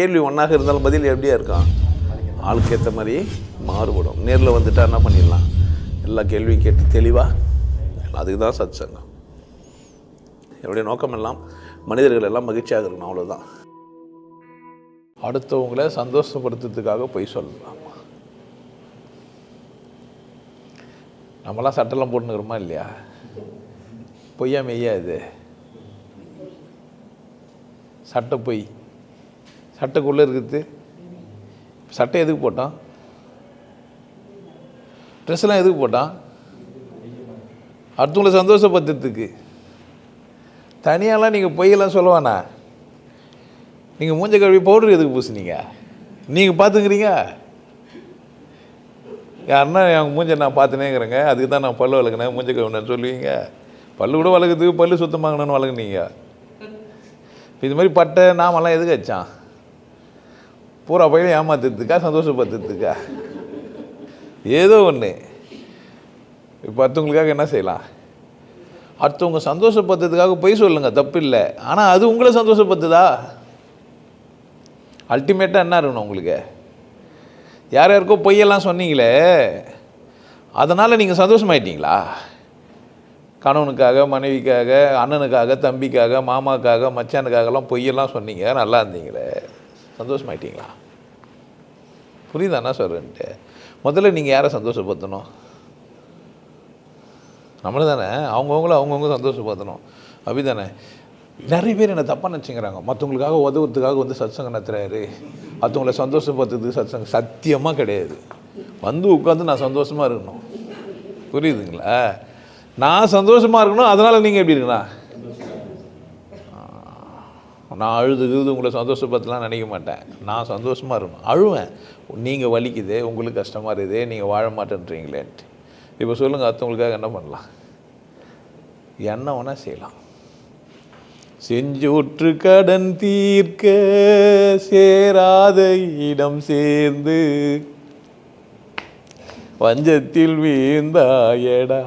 கேள்வி ஒன்றாக இருந்தாலும் பதில் எப்படியா இருக்கான் ஆளுக்கு ஏற்ற மாதிரி மாறுபடும். நேரில் வந்துட்டா என்ன பண்ணிடலாம்? எல்லா கேள்வியும் கேட்டு தெளிவாக அதுக்கு தான் சத் சங்கம் என்னுடைய நோக்கம் எல்லாம் மனிதர்கள் எல்லாம் மகிழ்ச்சியாக இருக்கணும் அவ்வளோதான் அடுத்தவங்களை சந்தோஷப்படுத்துறதுக்காக பொய் சொல்லலாம். நம்மளாம் சட்டெல்லாம் போட்டுனுக்குறோமா இல்லையா? பொய்யா மெய்யா இது? சட்டை பொய் சட்டைக்குள்ளே இருக்குது. சட்டை எதுக்கு போட்டான்? ட்ரெஸ்லாம் எதுக்கு போட்டான்? அடுத்தவங்களை சந்தோஷப்படுத்துறதுக்கு. தனியாலாம் நீங்கள் பொய்யெல்லாம் சொல்லுவானா நீங்கள் மூஞ்ச கழுவி பவுடர் எதுக்கு பூசுனீங்க? நீங்கள் பார்த்துக்கிறீங்க? யாருன்னா என் மூஞ்ச நான் பார்த்துனேங்கிறேங்க. அதுக்கு தான் நான் பல்லு வளர்க்குனேன். மூஞ்ச கழுவினேன்னு சொல்லுவீங்க. பல்லு கூட வளர்க்குறதுக்கு பல்லு சுத்தமாகணும்னு வளர்க்குனீங்க. இது மாதிரி பட்டை நாமெல்லாம் எதுக்கு வச்சான்? பூரா பையனை ஏமாத்துறதுக்கா சந்தோஷப்படுத்துறதுக்கா ஏதோ ஒன்று இப்போ அடுத்தவங்களுக்காக என்ன செய்யலாம்? அடுத்தவங்க சந்தோஷப்படுத்துறதுக்காக பொய் சொல்லுங்கள் தப்பு இல்லை ஆனால் அது உங்களை சந்தோஷப்படுத்துதா? அல்டிமேட்டாக என்ன இருக்கணும் உங்களுக்கு? யார் யாருக்கோ பொய்யெல்லாம் சொன்னீங்களே அதனால் நீங்கள் சந்தோஷமாயிட்டீங்களா? கணவனுக்காக மனைவிக்காக அண்ணனுக்காக தம்பிக்காக மாமாக்காக மச்சானுக்காகலாம் பொய்யெல்லாம் சொன்னீங்க நல்லா இருந்தீங்களே. சந்தோஷமாயிட்டீங்களா? புரியுதாண்ணா சொல்கிறேன்ட்டு முதல்ல நீங்கள் யாரை சந்தோஷப்படுத்தணும்? நம்மள தானே அவங்கவுங்கள அவங்கவுங்க சந்தோஷப்படுத்தணும். அப்படி தானே நிறைய பேர் என்னை தப்பாக நினச்சிக்கிறாங்க. மற்றவங்களுக்காக உதவுறதுக்காக வந்து சத்சங்கம் நடத்துகிறாரு மற்றவங்கள சந்தோஷப்படுத்துறதுக்கு சத்சங்கம் சத்தியமாக கிடையாது. வந்து உட்காந்து நான் சந்தோஷமாக இருக்கணும். புரியுதுங்களா? நான் சந்தோஷமாக இருக்கணும். அதனால் நீங்கள் எப்படி இருக்கணும்? நான் அழுதுகிறது உங்களை சந்தோஷப்படுத்தலாம் நினைக்க மாட்டேன். நான் சந்தோஷமாக இருக்கணும் அழுவேன். நீங்கள் வலிக்குது உங்களுக்கு கஷ்டமாக இருக்குது நீங்கள் வாழ மாட்டேன்றீங்களேன்ட்டு. இப்போ சொல்லுங்கள் அடுத்தவங்களுக்காக என்ன பண்ணலாம்? என்ன வேணால் செய்யலாம். செஞ்சோற்று கடன் தீர்க்க சேராத இடம் சேர்ந்து வஞ்சத்தில் வீழ்ந்தாயடா.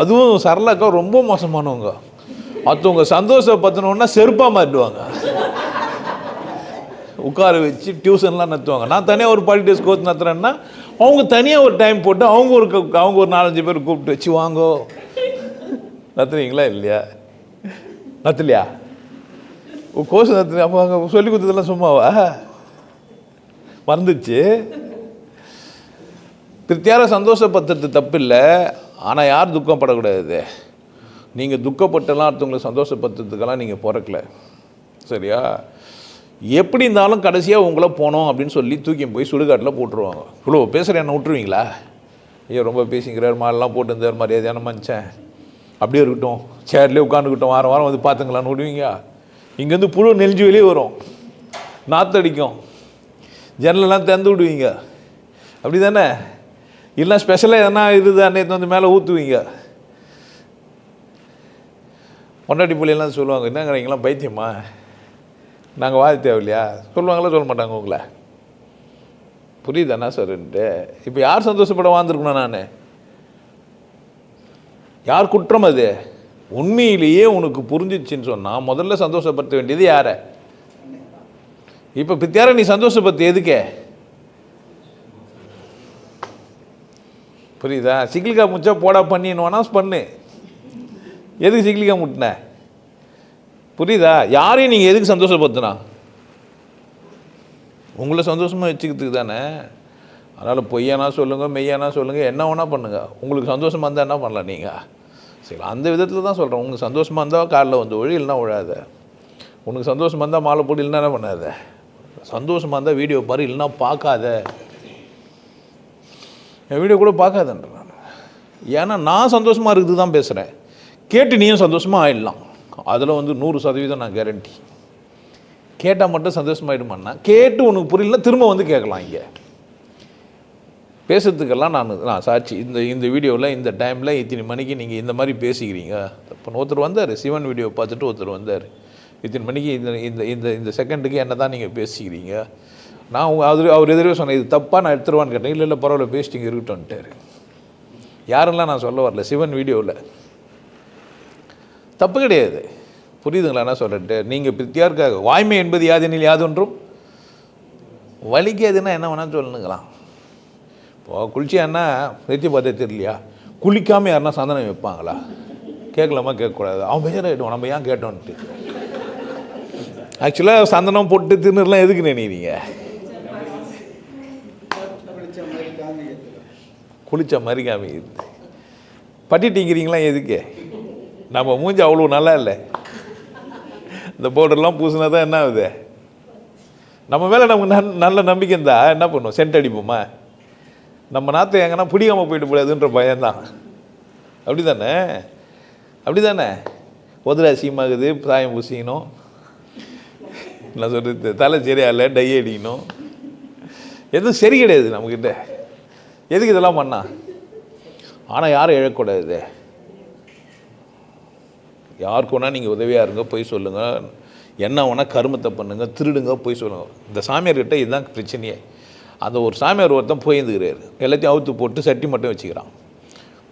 அதுவும் சரளாக்கா ரொம்ப மோசமானவங்க. மற்றவங்க சந்தோஷப்படுத்தணுன்னா செருப்பாக மாட்டுவாங்க உட்கார வச்சு டியூஷன்லாம் நடத்துவாங்க. நான் தனியாக ஒரு பாலிட்டிக்ஸ் கோர்ஸ் நடத்துகிறேன்னா அவங்க தனியாக ஒரு டைம் போட்டு அவங்க ஒரு அவங்க ஒரு நாலஞ்சு பேர் கூப்பிட்டு வச்சு வாங்கோ. நடத்துறீங்களா இல்லையா? நடத்தலையா? கோர்ஸ் நடத்துறீங்க அப்போ அங்கே சொல்லி கொடுத்ததெல்லாம் சும்மாவா? மறந்துச்சு திருத்தியார சந்தோஷப்படுத்துறது தப்பு இல்லை ஆனால் யார் துக்கப்படக்கூடாது? நீங்கள் துக்கப்பட்டெல்லாம் அடுத்தவங்களை சந்தோஷப்படுத்துறதுக்கெல்லாம் நீங்கள் பிறக்கல. சரியா? எப்படி இருந்தாலும் கடைசியாக உங்களை போனோம் அப்படின்னு சொல்லி தூக்கி போய் சுடுகாட்டில் போட்டுருவாங்க. இவ்வளோ பேசுகிற என்ன விட்டுருவீங்களா? ஐயோ ரொம்ப பேசிக்கிறார் மாதிரிலாம் போட்டு இருந்தார் மரியாதையான மனுஷன். அப்படியே இருக்கட்டும். சேர்லேயே உட்காந்துக்கிட்டோம் வாரம் வாரம் வந்து பார்த்துங்களான்னு விடுவீங்க இங்கேருந்து புழு நெஞ்சு வெளியே வரும். நாத்தடிக்கும் ஜன்னலெல்லாம் திறந்து விடுவீங்க. அப்படி தானே இல்லை ஸ்பெஷலாக எதனா இது அன்னைக்கு வந்து மேலே ஊற்றுவீங்க பொண்டாட்டி பிள்ளைலாம் சொல்லுவாங்க என்னங்கிறீங்களாம் பைத்தியமா? நாங்கள் வாழ தேவையில்லையா? சொல்லுவாங்களா சொல்ல மாட்டாங்க உங்களை. புரியுது என்ன சார்ன்ட்டு இப்போ யார் சந்தோஷப்பட வாழ்ந்துருக்கணும் நான்? யார் குற்றம் அது? உண்மையிலேயே உனக்கு புரிஞ்சிச்சுன்னு சொன்னால் முதல்ல சந்தோஷப்படுத்த வேண்டியது யாரை? இப்போ பித்தியார நீ சந்தோஷப்படுத்த எதுக்கே? புரியுதா? சிக்கல்கா முச்சா போடா பண்ணின்னு வேணாம் பண்ணு. எதுக்கு சிக்கிலிக்கா முட்டின? புரியுதா? யாரையும் நீங்கள் எதுக்கு சந்தோஷப்படுத்தினா? உங்களை சந்தோஷமாக வச்சுக்கிறதுக்கு தானே. அதனால் பொய்யானா சொல்லுங்கள் மெய்யானா சொல்லுங்கள் என்ன வேணால் பண்ணுங்கள் உங்களுக்கு சந்தோஷமாக இருந்தால் என்ன பண்ணலாம் நீங்கள் சரி அந்த விதத்தில் தான் சொல்கிறேன் உங்களுக்கு சந்தோஷமாக இருந்தால் காலில் வந்து ஒழி இல்லைனா விழாத உனக்கு சந்தோஷமாக இருந்தால் மாலை போட்டு இல்லைன்னா என்ன பண்ணாத? சந்தோஷமாக இருந்தால் வீடியோ பாரு இல்லைன்னா பார்க்காத. என் வீடியோ கூட பார்க்காதன்றேன் நான். ஏன்னா நான் சந்தோஷமாக இருக்குது தான் பேசுகிறேன் கேட்டு நீயும் சந்தோஷமாக ஆயிடலாம். அதில் வந்து நூறு சதவீதம் நான் கேரண்டி கேட்டால் மட்டும் சந்தோஷமாயிடுமான்னா கேட்டு உனக்கு புரியல திரும்ப வந்து கேட்கலாம் இங்கே. பேசுறதுக்கெல்லாம் நான் நான் சாட்சி. இந்த இந்த வீடியோவில் இந்த டைமில் இத்தனை மணிக்கு நீங்கள் இந்த மாதிரி பேசிக்கிறீங்க. இப்போ ஒருத்தர் வந்தார் சிவன் வீடியோ பார்த்துட்டு ஒருத்தர் வந்தார். இத்தனை மணிக்கு இந்த இந்த இந்த இந்த செகண்டுக்கு என்ன தான் நீங்கள் பேசிக்கிறீங்க? நான் அவர் அவர் எதிரே சொன்னேன் இது தப்பாக நான் எடுத்துருவான்னு கேட்டேன். இல்லை இல்லை பரவாயில்ல பேசிட்டிங்க இருக்கட்டும்ட்டார் யாரெல்லாம் நான் சொல்ல வரல சிவன் வீடியோவில் தப்பு கிடையாது. புரியுதுங்களா? என்ன சொல்கிறேன் நீங்கள் பித்தியாருக்காக வாய்மை என்பது யாதெனில் யாதொன்றும்? வலிக்காதுன்னா என்ன வேணாலும் சொல்லணுங்களாம் இப்போ குளிச்சியான்னா நெத்தி பார்த்தே தெரியலையா? குளிக்காமல் யாருன்னா சந்தனம் வைப்பாங்களா? கேட்கலாமா? கேட்கக்கூடாது? அவன் பேசுகிறாயிடுவான் நம்ம ஏன் கேட்டோன்ட்டு. ஆக்சுவலாக சந்தனம் போட்டு தின்னுலாம் எதுக்கு நினைக்கிறீங்க? குளித்த மாதிரி பட்டிட்டிங்கிறீங்களா எதுக்கு? நம்ம மூஞ்சி அவ்வளோ நல்லா இல்லை. இந்த பவுடர்லாம் பூசினா தான் என்ன ஆகுது? நம்ம மேலே நமக்கு நன் நல்ல நம்பிக்கை இருந்தா என்ன பண்ணுவோம்? சென்ட் அடிப்போமா? நம்ம நாற்று எங்கன்னா பிடிக்காமல் போயிட்டு கூடாதுன்ற பயம்தான். அப்படி தானே அப்படி தானே உதர அசியமாகுது சாயம் பூசிக்கணும். நான் சொல்கிறது தலை சரியால டை அடிக்கணும். எதுவும் சரி கிடையாது நம்மக்கிட்ட எதுக்கு இதெல்லாம் பண்ணா? ஆனால் யாரும் இழக்கூடாது யாருக்கு வேணால் நீங்கள் உதவியாக இருங்க போய் சொல்லுங்கள் என்ன வேணால் கருமத்தை பண்ணுங்கள் திருடுங்க போய் சொல்லுங்க. இந்த சாமியார்கிட்ட இதுதான் பிரச்சனையே. அந்த ஒரு சாமியார் ஒருத்தன் போயிருந்துக்கிறார். எல்லாத்தையும் அவுத்து போட்டு சட்டி மட்டும் வச்சுக்கிறான்.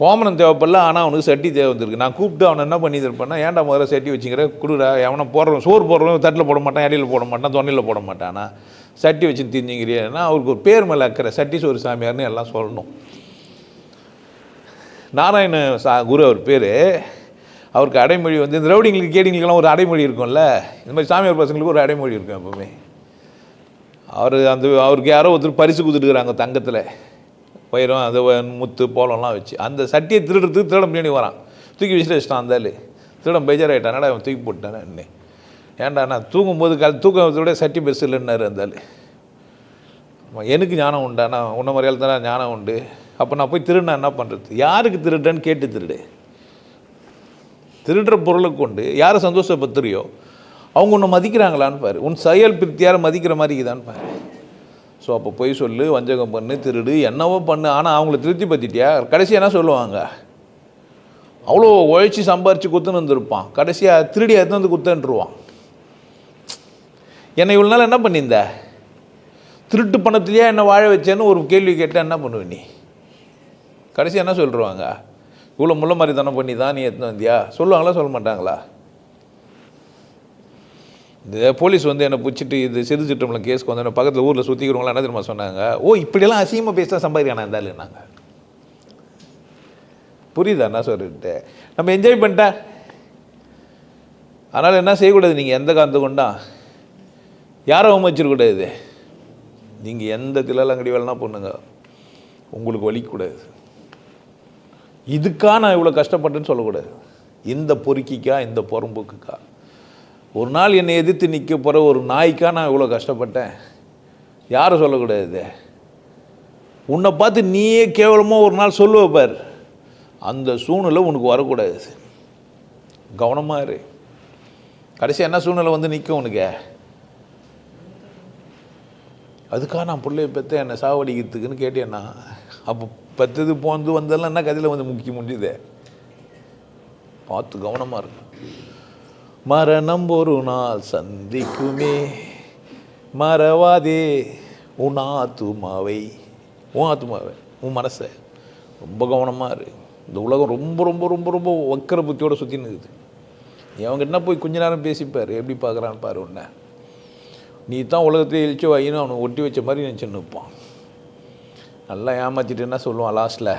கோமனம் தேவைப்படல ஆனால் அவனுக்கு சட்டி தேவை வந்திருக்கு. நான் கூப்பிட்டு அவனை என்ன பண்ணி இருப்பேன்னா ஏன்டா முதல்ல சட்டி வச்சுக்கிற? குடுறா எவனை போடுறவன் சோறு போடுறவன் தட்டில் போட மாட்டான் இடையில போட மாட்டான் தொன்னையில் போட மாட்டானா. சட்டி வச்சு திரிஞ்சுங்கிறியன்னா அவருக்கு ஒரு பேர் மேலே அக்கறை. சட்டி சோறு சாமியார்னு எல்லாம் சொல்லணும். நாராயண சா குரு அவர் பேர். அவருக்கு அடைமொழி வந்து இந்த ரவுடிங்களுக்கு கேடிங்களுக்கெல்லாம் ஒரு அடைமொழி இருக்கும்ல. இந்த மாதிரி சாமியார் பசங்களுக்கு ஒரு அடைமொழி இருக்கும் எப்பவுமே. அவர் அந்த அவருக்கு யாரோ ஒருத்தர் பரிசு கொடுத்துருக்குறாங்க தங்கத்தில். வைரம் அது முத்து போலம்லாம் வச்சு. அந்த சட்டியை திருடுறதுக்கு திருடம் பின்னாடி வரான். தூக்கி விசிலேஷ்டான் அந்தாலு அந்த பேஜாராயிட்டான். திருடம் அவன் தூக்கி போட்டானே என்ன. ஏன்டா நான் தூங்கும்போது கல் தூக்கத்தோட சட்டி பெருசு இல்லைன்னாரு அந்தாலு எனக்கு ஞானம் உண்டா? நான் உன்ன மாதிரியால் தானே ஞானம் உண்டு? அப்போ நான் போய் திருடினா என்ன பண்ணுறது யாருக்கு திருடுறேன்னு கேட்டு திருடு. திருடுற பொருளை கொண்டு யாரை சந்தோஷப்படுத்துறியோ அவங்க உன்னை மதிக்கிறாங்களான்னு பாரு. உன் செயல் பிரித்தியாரை மதிக்கிற மாதிரி இருக்குதான்னு பாரு. ஸோ அப்போ போய் சொல்லு வஞ்சகம் பண்ணு திருடு என்னவோ பண்ணு. ஆனால் அவங்கள திருப்தி பற்றிட்டியா கடைசி என்ன சொல்லுவாங்க? அவ்வளோ உழைச்சி சம்பாரித்து குத்துன்னு வந்திருப்பான். கடைசியாக திருடி எடுத்து வந்து குத்தன்றுவான் என்னை இவ்வளோ நாள் என்ன பண்ணியிருந்த? திருட்டு பணத்திலேயே என்ன வாழ வச்சேன்னு ஒரு கேள்வி கேட்டால் என்ன பண்ணுவ நீ? கடைசி என்ன சொல்லிடுவாங்க இவ்வளோ முள்ள மாதிரி தானே பண்ணி தான் நீ எத்தனை வந்தியா? சொல்லுவாங்களா? சொல்ல மாட்டாங்களா? இந்த போலீஸ் வந்து என்னை பிடிச்சிட்டு இது சிறு சிற்றம்பலம் கேஸ்க்கு வந்து பக்கத்தில் ஊரில் சுற்றிக்கிறவங்களாம் என்ன தெரியுமா சொன்னாங்க? ஓ இப்படியெல்லாம் அசிங்கமாக பேசினா சம்பாதிக்கானா இருந்தாலும் நாங்கள் புரியுதா? என்ன சொல்லிட்டு நம்ம என்ஜாய் பண்ணிட்டேன் அதனால் என்ன செய்யக்கூடாது? நீங்கள் எந்த காந்து கொண்டா? யாரை அவமதிச்சிடக்கூடாது நீங்கள் எந்த தில்லாலங்கடி வேலைனா பண்ணுங்க. உங்களுக்கு வலிக்கக்கூடாது இதுக்கா நான் இவ்வளோ கஷ்டப்பட்டேன்னு சொல்லக்கூடாது. இந்த பொறுக்கிக்கா இந்த புறம்புக்குக்கா. ஒரு நாள் என்னை எதிர்த்து நிற்க போகிற ஒரு நாய்க்கா நான் இவ்வளோ கஷ்டப்பட்டேன். யாரும் சொல்லக்கூடாது உன்னை பார்த்து நீயே கேவலமாக ஒரு நாள் சொல்லுவ பார். அந்த சூழ்நிலை உனக்கு வரக்கூடாது. கவனமாக இரு. கடைசி என்ன சூழ்நிலை வந்து நிற்கும் உனக்கு? அதுக்காக நான் பிள்ளைய பெற்ற என்னை சாவடிக்கிறதுக்குன்னு கேட்டேன்னா. அப்போ பெற்றது போந்து வந்தெல்லாம் என்ன கதையில் வந்து முக்கிய முடியுது பார்த்து கவனமாக இருக்கும் மரணம் ஒரு நாள் சந்திக்குமே. மறவாதே உன் ஆத்துமாவை. உன் ஆத்துமாவை உன் மனசை. ரொம்ப கவனமாக இரு. இந்த உலகம் ரொம்ப ரொம்ப ரொம்ப ரொம்ப வக்கர புத்தியோட சுற்றி நிற்குது நீ என்ன போய் கொஞ்ச நேரம் பேசிப்பார்? எப்படி பார்க்குறான்னு பாரு உன்னை. நீ தான் உலகத்திலே எழுச்சி வாயின்னு அவனை ஒட்டி வச்ச மாதிரி நினச்சி நிற்பான் நல்லா ஏமாற்றிட்டுன்னா சொல்லுவான் லாஸ்ட்டில்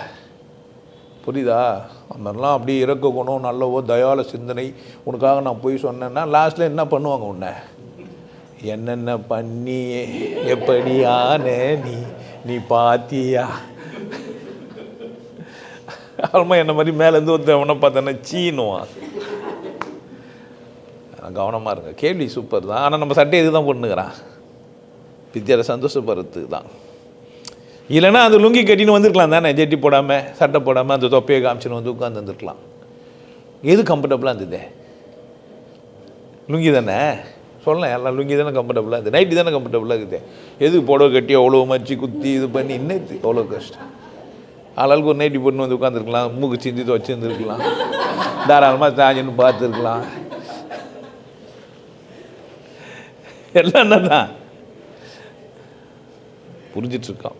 புரியுதா? அந்த மாதிரிலாம் அப்படியே இறக்க குணம் நல்லவோ தயால சிந்தனை. உனக்காக நான் போய் சொன்னேன்னா லாஸ்ட்டில் என்ன பண்ணுவாங்க உன்னை? என்னென்ன பண்ணி எப்படி நீ? நீ பாத்தியா? அப்புறமா என்ன மாதிரி மேலேருந்து ஒருத்தன் அவனை பார்த்தேன்னா சீனுவான். கவனமாக இருங்க. கேள்வி சூப்பர் தான். ஆனால் நம்ம சட்டையை இதுதான் தான் பண்ணுங்கிறான்? வித்தியார சந்தோஷப்படுறதுக்கு தான். இல்லைன்னா அந்த லுங்கி கட்டின்னு வந்திருக்கலாம் தானே ஜெட்டி போடாமல் சட்டை போடாமல் அந்த தொப்பையை காமிச்சின்னு வந்து உட்காந்து வந்துருக்கலாம். எது கம்ஃபர்டபுளாக இருந்தது? லுங்கி தானே? சொல்லலாம் எல்லாம் லுங்கி தானே கம்ஃபர்டபுளாக இருக்குது நைட்டி தானே கம்ஃபர்டபுளாக இருக்குது. எதுக்கு புடவை கட்டி அவ்வளோ மச்சி குத்தி இது பண்ணி? இன்னத்து அவ்வளோ கஷ்டம்? ஆளாளுக்கு ஒரு நைட்டி போட்டு வந்து உட்காந்துருக்கலாம் மூக்கு சிந்தி துவச்சிருந்துருக்கலாம் தாராளமாக தாஞ்சின்னு பார்த்துருக்கலாம். எல்லாம் என்ன தான் புரிஞ்சிட்ருக்கான்